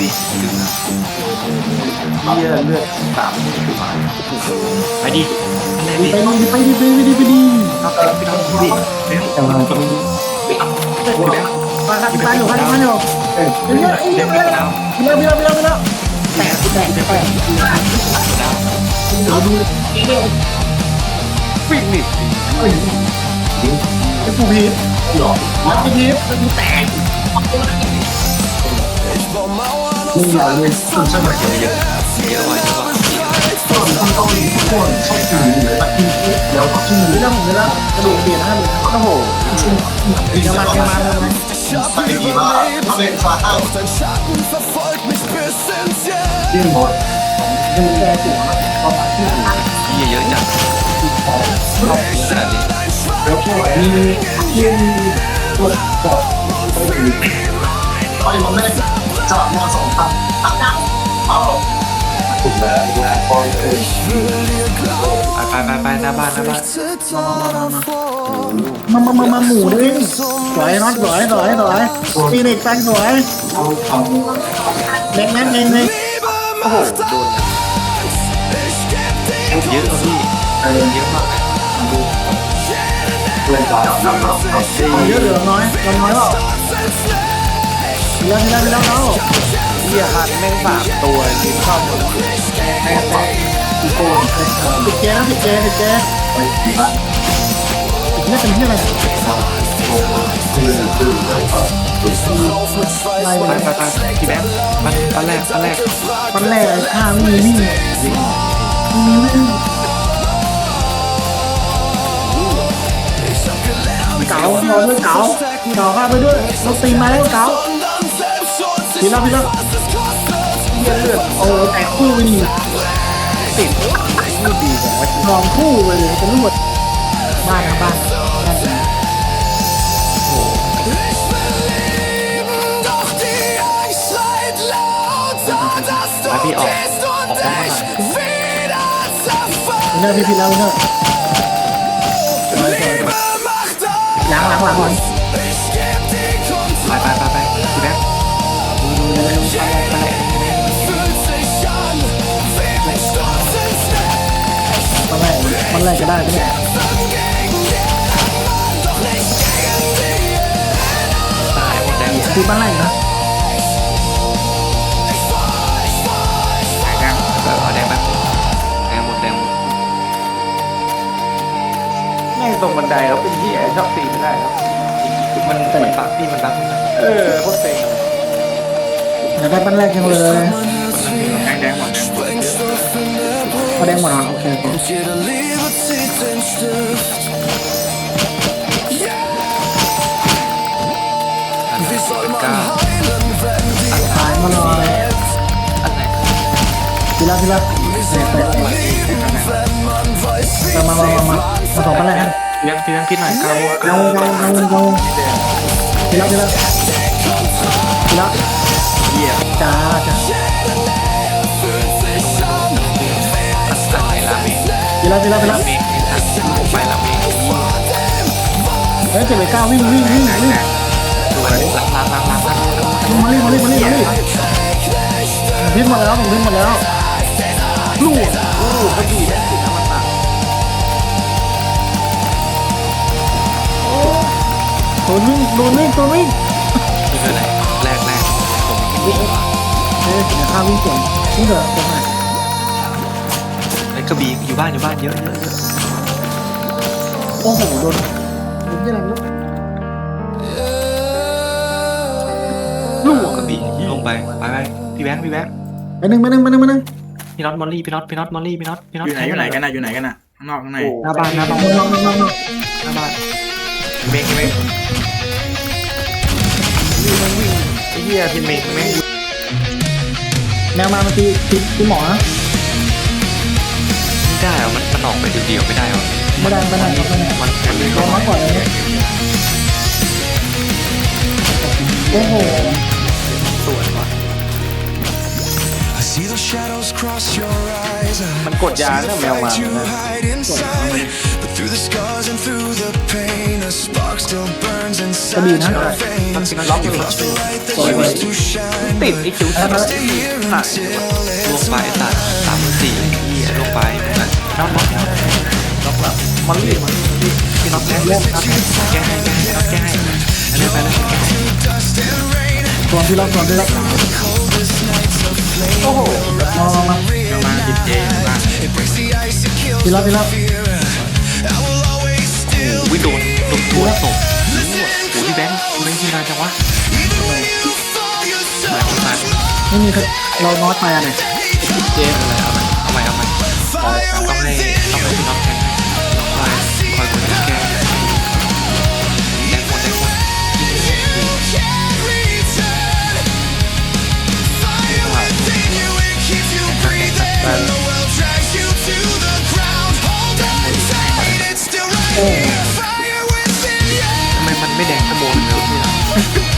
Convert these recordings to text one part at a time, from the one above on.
กดปลาปลาเผานะพี่ถึงนะเหี้ยเลือดสามที่คือมาไปดิอันแรกไปดิดิไปดิไปดิไปดิครับพี่น้องพี่ดิเร็วแต่ว่าพี่แบงค์มาครับมาอยู่มาอยู่มาอยู่เอ้ยเอ้ยเดี๋ยวเอ้ยพี่ดาวเร็วเร็วเร็วเร็วแตกแตกแตกดาวเอาดูฟินิชไอ้ผู้พีทหรอแล้วไอ้พีทมันแตก มึงอย่าเลยสุดสมัยเยอะเยอะเยอะไว้เยอะไว้ต้องต้องทุกคนชอบกินเลยแบบกินเดี๋ยวกินไม่ได้ผมเลยละกระดูกเปลี่ยนห้าเลยโอ้โหดีจังมาจังมาเลย Bei Viva haben wir verhauen. ดิ้นหมดยังแก้ตัวตอนที่เยอะเยอะจังขนาดนี้แล้วก็มียืนตัวจอดไปมันไม่ได้จับมาส อเลยไปไปไปหน้าบ้านหน้าบ้านมามามามาหมูด้วยสวยน็อตสวยสวยสวยฟีนิกซ์แฟงสวยเน็กแน็กเองเลยโอ้โหโดนเยอะพี่เยอะมากดูเล่นการนำเราเอเยอะเหลือน้อยน้อยเปล่าเยอะเยอะเยอะแล้วเฮียฮันแม่งสามตัวยืนเข้าหมดแม่งแม่อีโก้ติดเจนะติดเจติดเจไปที่บ้านติดเนี่ยเป็นที่อะไรไล่ไปไปไปไปพี่แบงค์มันตอนแรกตอนแรกปันแรกไอ้ข้าไม่มีวิ่ไม่มีวิ่งเก๋าพอด้วยเก๋าเก๋าข้าไปด้วยเราตีมาแล้วเก๋า พี่รับพี่รับเลือดเลือดโอ้แตกคู่ไปนี่ติดไม่ดีแต่ว่าลองคู่ไปเลยเป็นรวดบ้านนะบ้านบ้านนะไปพี่ออกออกห้องมาหน่อยวินเนอร์พี่พี่แล้ววินเนอร์ล้างล้างล้างก่อนไปไปไปไปพี่แบ มันแรกมันแรกจะได้ไหมตายหมดแดงตีบ้านแรกนะแดงเออแดงหมดแดงหมดแม่ตรงบันไดเขาเป็นที่ชอบตีไม่ได้ครับมันมันบักพี่มันบักเออโคตรเซ็ง อยากได้บ้นแรกจังเลยแดงหมดเขาแดงหมดโอเคโอเคอันนี้ก้าตายมาหน่อยอันไหนพี่รับพี่รับเตะเตะเตะมามามามามาสองบ้นแรกกันเลี้ยงพี่แบงค์พี่หน่อยเกาเงาเงาเงาเงาพี่รับพี่รับพี่รับ เหี้ยจ้าจ้าไหนลาเมงพี่รับพี่รับพี่รับเมงไอ้สัตว์ไปลาเมเฮ้ยเจ็บไปเก้าวิ่งวิ่งวิ่งวิ่งดูล้างล้าล้าล้าล้ามารีมารีมารีมารีพิษหมดแล้วผมพิษหมดแล้วลูกลูกก็ดีนะติดน้ำมันตาโดนวิ่งโดนวิ่งโดนวิ่งไม่เป็นไร ผมเฮ้ยเดี๋ยวข้าวิ่งสวนวิ่งเถอะตรงไหนไอ้กระบี่อยู่บ้านอยู่บ้านเยอะเยอะเยอะโอ้โหโดนโดนยังไงลูกลูกกระบี่ลงไปไปไปพี่แบงค์พี่แบงค์ไปหนึ่งไปหนึ่งไปหนึ่งไปหนึ่งพี่น็อตมอลลี่พี่น็อตพี่น็อตมอลลี่พี่น็อตพี่น็อตอยู่ไหนอยู่ไหนกันนะอยู่ไหนกันนะข้างนอกข้างในหน้าบ้านหน้าบ้านลองลองลองลองหน้าบ้านเมงเมงไอ้เหี้ยพี่เมงแม่งแมวมาเมื่อกี้ตีตีหมอนะไม่ได้เหรอมันมันออกไปเดียวๆไม่ได้เหรอไม่ได้ไม่ได้ไม่ได้มันมันเลยลองมาก่อนเลยโอ้โหสวยว่ะ I see those shadows cross your eyes. มันกดยาเนี่ยแมวมา to นะ hide inside, but Through the scars and through the pain, a spark still burns inside Sabihin, ha? your veins. Sabihin, lock If it. it's the light that Sorry, used wait. to shine, ติดไอ้คิวแล้ว stay here until ลงไปตัดสามสี่เหี้ยลงไปเหมือนกันน็อกน็อกน็อกแล้วมันรีบมันรีบพี่น็อกแก้เล่นครับแก้ให้แก้ให้แก้ให้อันนี้ไปแล้วส่วนที่เราส่วนที่เราโอ้โหมามามามาจิเจมาที่เราที่เราวิโดนโดนตัวตก พี่แบงค์พี่แบงค์ที่นานจังวะมาคนตายไม่มีใครเราน็อตมาเนี่ยเจอะไรเอาใหม่เอาใหม่เอาใหม่ต้องให้ต้องให้พี่น้องแทนให้คอยคอยคนแก้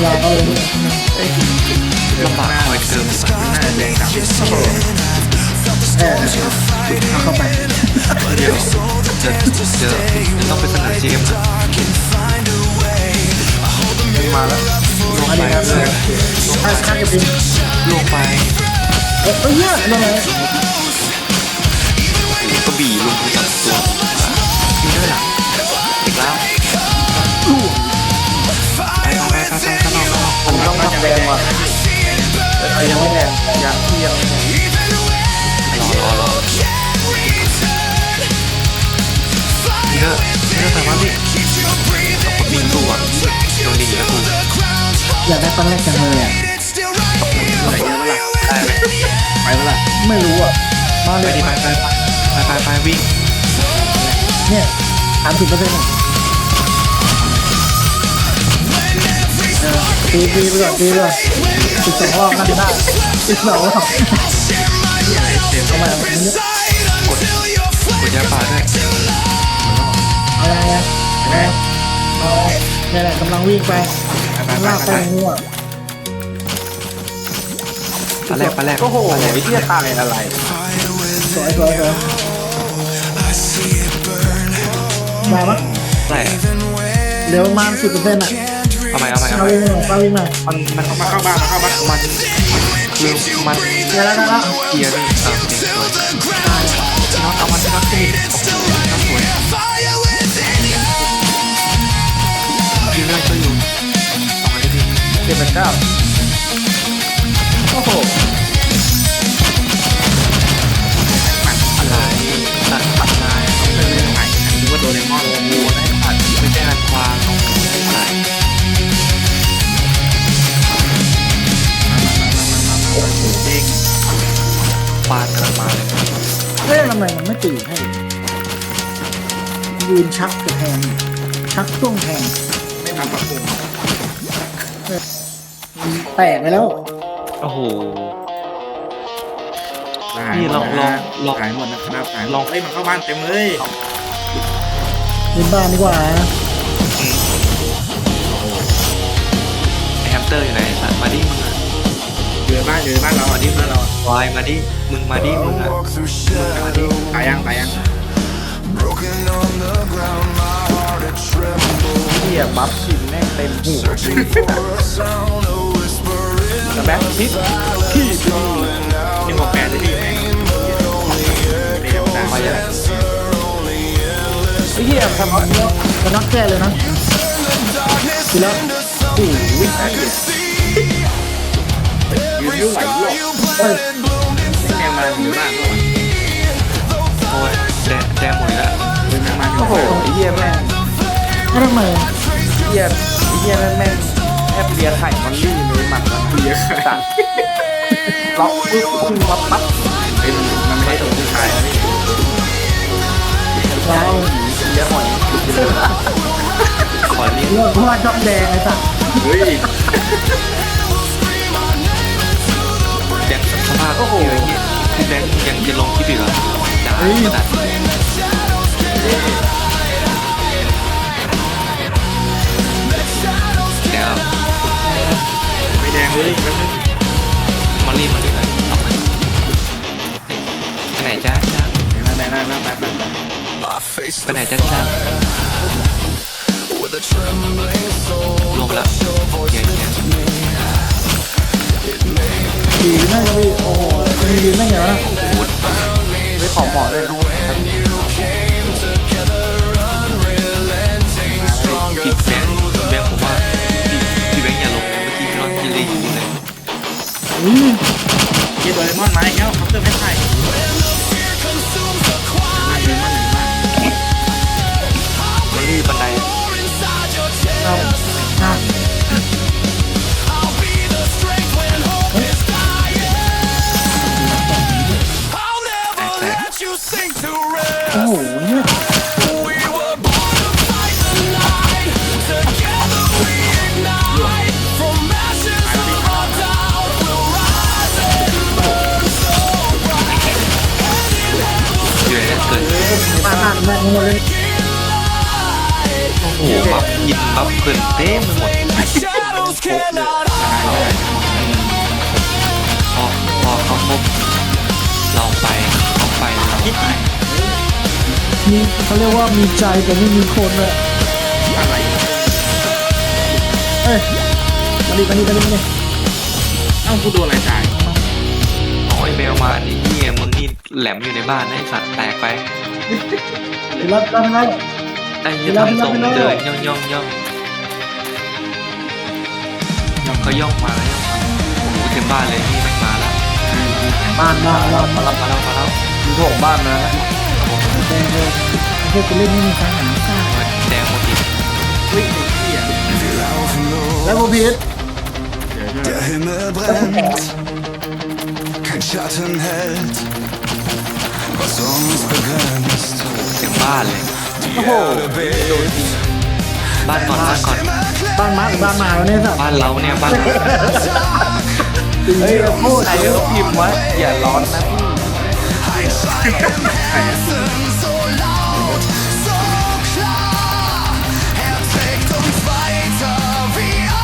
เราเอาเลยลำบากคอยเติมหน้าแดงดำแอบเอาเข้าไปเดี๋ยวจะจะต้องไปเสนอจีเอ็มมาแล้วอันนี้ครับข้างข้างจะเป็นลงไปเอ้ยเนั่นแหละกระบี่ลงไปจับตัวอยู่ด้วยหลังอีกแล้ว ผมต้องแดงว่ะเอ้ยยังไม่แดงยังที่ยังรอรอรอนี่ก็นี่ก็แต่ว่าพี่ต้องกดบินตัวโดนดีแล้วกูอยากได้ตอนแรกจังเลยอะใส่เยอะแล้วล่ะไหมไปแล้วล่ะไม่รู้อะมาเลยไปไปไปไปไปวิ่งเนี่ยสามสิบเปอร์เซ็นต์ ตีตีไปก่อนตีไปก่อนอีกสองรอบน่าจะได้อีกสองรอบเอาใหม่เอาใหม่นี้กดกดยาป่าด้วยอะไรอะเอาเนี่ยแหละกำลังวิ่งไปลากไปงัวปลาแรกปลาแรกโอ้โหปลาแรกไอ้เหี้ยตายอะไรสวยสวยสวยมาปะอะไรเดี๋ยวประมาณสิบเปอร์เซ็นต์อะ เอาใหม่เอาใหม่เอาเอาใหม่วิ่งหน่อยเอาวิ่งหน่อยมันมันมาเข้าบ้านมาเข้าบ้านมันคือมันเดี๋ยวแล้วนะแล้วเกียร์นี่เออโอเคสวยน้องเอามันน้องสิน้องสวยยืนได้ช่วอยู่เอามาได้ดีเจ็ดเป็นเก้าโอ้โหำไมมันไม่ตื่นให้ ยืนชักกับแทงชักช่วงแทงไม่ทำปรับปรุงแตกไปแล้ว โอ้โห หายนี่ลองลองลอง หายหมดนะครับหายลองเอ้ยมันเข้าบ้านเต็มเลยยืนบ้านดีกว่าแฮมสเตอร์อยู่ไหนสัตว์มาดิมึงอะอยู่ในบ้านอยู่ในบ้านเราอะที่บ้านเราอะ วายมาดิ มึงมาดิ มึงอะ walk through shadow, ตายยังตายยัง broken on the ground, my heart it trembles. เหี้ยบัฟกินแม่งเต็มหู Searching for a sound, a whisper in แต่แบ็คพิษขี้ดีหนึ่งหกแปดเลยพี่แม่งเต็มตาไปยังไอ้เหี้ยทำเอาจะนักแก้เลยนะทีแล้วโอ้โหวิ่งไอ้เหี้ยยืนยิ้วไหลหลอก เฮ้ยแม่งมาอยู่บ้านเมื่าโอ้ยแดงแดงหมดแล้วเดินมาโอ้โหไอ้เหี้ยแม่งไม่ทำไมเหี้ยไอ้เหี้ยแม่งแม่งแทบเลียไข่มันลี่นเลยหมัดมันเลียไข่ล็อกปึ๊บขึ้นมาปั๊บเป็นมันไม่ได้ตรงที่ขายนะพี่เราเลียหอยขอเรียกเรื่องเพราะว่าชอบแดงไอ้สัสเฮ้ยแดงสภาพโอ้โห พี่แดงยังจะลงคลิปอีกเหรอด่าขนาดนี้เดี๋ยวไม่แดงเลยแป๊บนึงมารีบมารีบหน่อยเอาไปไหนจ้าจ้าได้ได้ได้ได้ได้ My faith Face ไปไหนจ้าที่รัก with a trembling soul. ลงแล้ว ดีนั่งกันพี่โอ้โหดีนั่นไงวะไปขอหมอด้วยนะพี่แบงค์แบงค์ผมว่าพี่พี่แบงค์อย่าลงนะเมื่อกี้พี่น้องกินเลยอยู่เลย อ้โหเนี่ยเยอะเกินมาทางนั้นหมดเลยโอ้โหบัฟยินบัฟเกินเต็มไปหมดโคกเลย เขาเรียกว่ามีใจแต่ไม่มีคนเลยอะไรเอ้ยมาดิมาดิมาดิมาดิเอ้ากูโดนอะไรตายโอ้ยแมวมาอันนี้เฮียมึงนี่แหลมอยู่ในบ้านนะไอ้สัตว์แตกไปไปรับรับรับไอ้เหี้ยไปแล้วทำทรงไปแล้วเดินย่องย่องย่องย่องเขาย่องมาแล้วย่องมาโอ้โหเต็มบ้านเลยนี่แม่งมาแล้วบ้านบ้านบ้านมาแล้วมาแล้วมาแล้วมีโถงบ้านมาแล้วแดง เลยเพื่อจะเล่นไม่มีทางหาค่าแดงหมดอีกเฮ้ยไอ้เหี้ยแล้วโมพีท Der Himmel brennt, kein Schatten hält, was uns begrenzt. เต็มบ้านเลย Die Erde bebt, บ้านก่อนบ้านก่อนบ้านมาหรือบ้านมาแล้วเนี่ยสัตว์บ้านเราเนี่ยบ้านเราเฮ้ยพูดใครเขาพิมพ์ว่าอย่าร้อนนะพี่ ein Schreien Herzen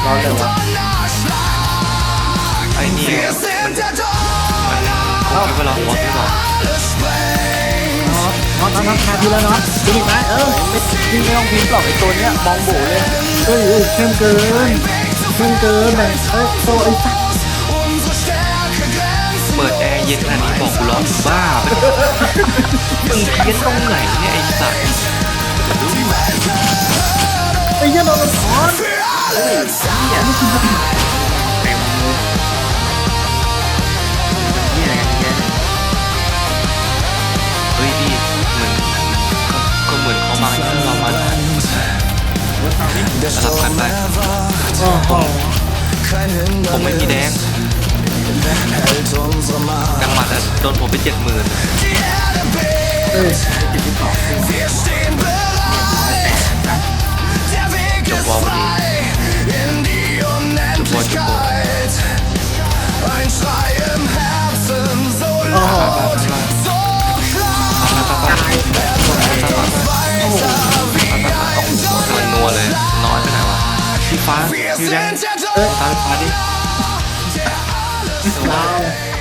wie ein Donnerschlag. ไอ้นี่มัน sind der คงว่าเราหัวไม่หรอก Donnersprengt. น็อตน็อตน็อตน็อตมาทีละน็อตดูอีไหมเออไม่พี่ไม่ต้องพิมพ์หรอกไอ้ตัวเนี้ยมองโบเลยเฮ้ยเข้มเกินเข้มเกินแบ่งเฮ้ยโตไอ้สัตว์ Unsere Stärke glänzt เปิดแอร์เย็นขนาดนี้บอกกูร้อนบ้าไปมึงเพี้ยนตรงไหนเนี่ยไอ้สัตว์ไอ้เหี้ยโดนมันถอน เต็มเลยเหี้ยอะไรกันเนี่ยเฮ้ยพี่เหมือนก็เหมือนเขามาที่เรามา Der Sturm Sturm erwacht. erwacht, โอ้โห kein ผมไม่มีแดงดังหมัดอะโดนผมไปเจ็ดหมื่นเฮ้ย พี่ฟ้า Wir พี่แบงค์ sind der ฟ้าฟ้าดิ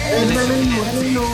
เอ้ยไม่เล่นอยู่ไม่เล่นอยู่